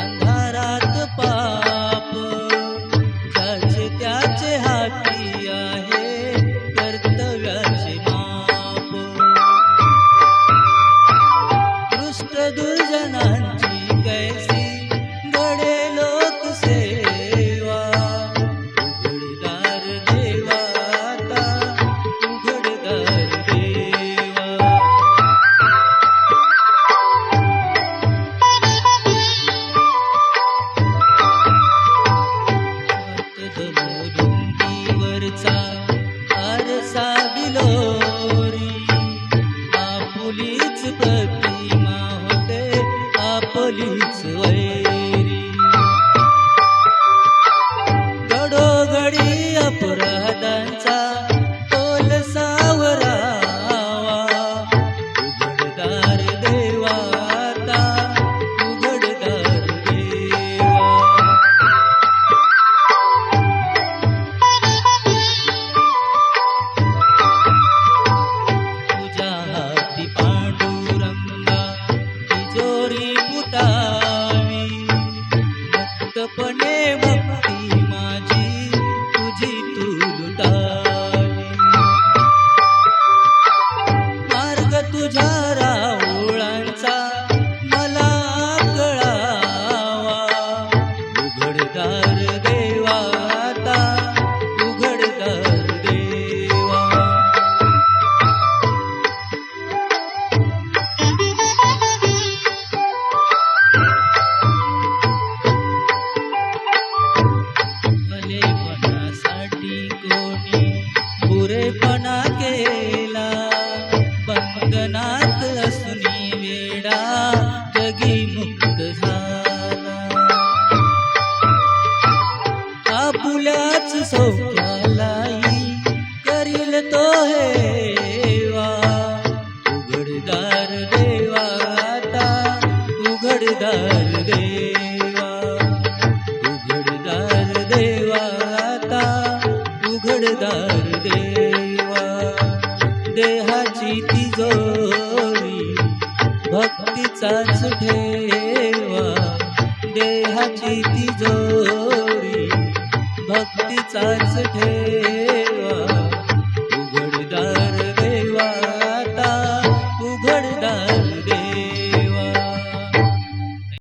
अंधारात पाप. ज्याचे त्याचे हाती आहे कर्तव्याचे माप. दृष्ट दुर्जनांची कैस भक्ती माझी तुझी तू लुटावी मार्ग तुझ्या राऊळांचा मला कळावा. उघडदार देवा सौख्यालाई करील तो हेवा उघडदार देवा आता उघडदार देवा उघडदार देवा आता उघडदार देवा. देहाची तिजोरी भक्तीचाच ठेवा देहाची तिजोरी भक्तीचाच ठे.